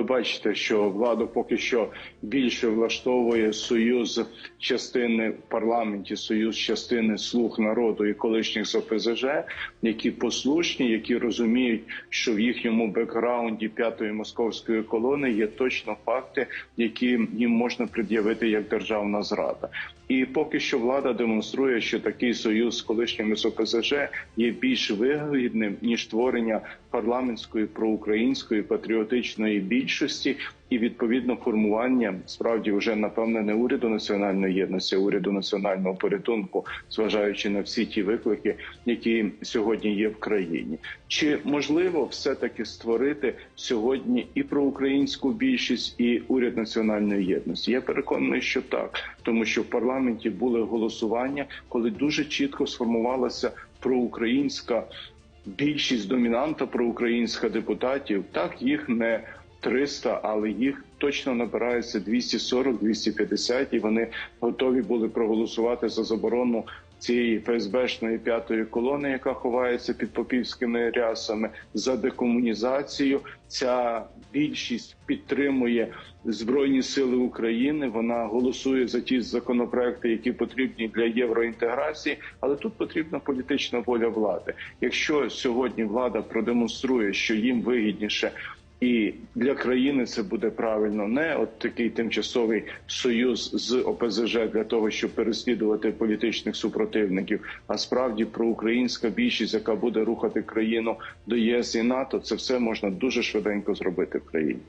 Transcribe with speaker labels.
Speaker 1: ви бачите, що владу поки що більше влаштовує союз частини в парламенті, союз частини слуг народу і колишніх з ОПЗЖ, які послушні, які розуміють, що в їхньому бекграунді п'ятої московської колони є точно факти, які їм можна пред'явити як державна зрада. І поки що влада демонструє, що такий союз з колишніми з ОПЗЖ є більш вигідним ніж творення парламентської проукраїнської патріотичної більшості і відповідно формування справді вже напевне не уряду національної єдності, а уряду національного порятунку, зважаючи на всі ті виклики, які сьогодні є в країні. Чи можливо все таки створити сьогодні і проукраїнську більшість, і уряд національної єдності? Я переконаний, що так, тому що в парламенті були голосування, коли дуже чітко сформувалася проукраїнська більшість домінанта проукраїнська депутатів. Так їх не 300, але їх точно набирається 240-250, і вони готові були проголосувати за заборону цієї ФСБшної п'ятої колони, яка ховається під попівськими рясами, за декомунізацію. Ця більшість підтримує збройні сили України. Вона голосує за ті законопроекти, які потрібні для євроінтеграції. Але тут потрібна політична воля влади. Якщо сьогодні влада продемонструє, що їм вигідніше. І для країни це буде правильно не от такий тимчасовий союз з ОПЗЖ для того, щоб переслідувати політичних супротивників. А справді проукраїнська більшість, яка буде рухати країну до ЄС і НАТО, це все можна дуже швиденько зробити в країні.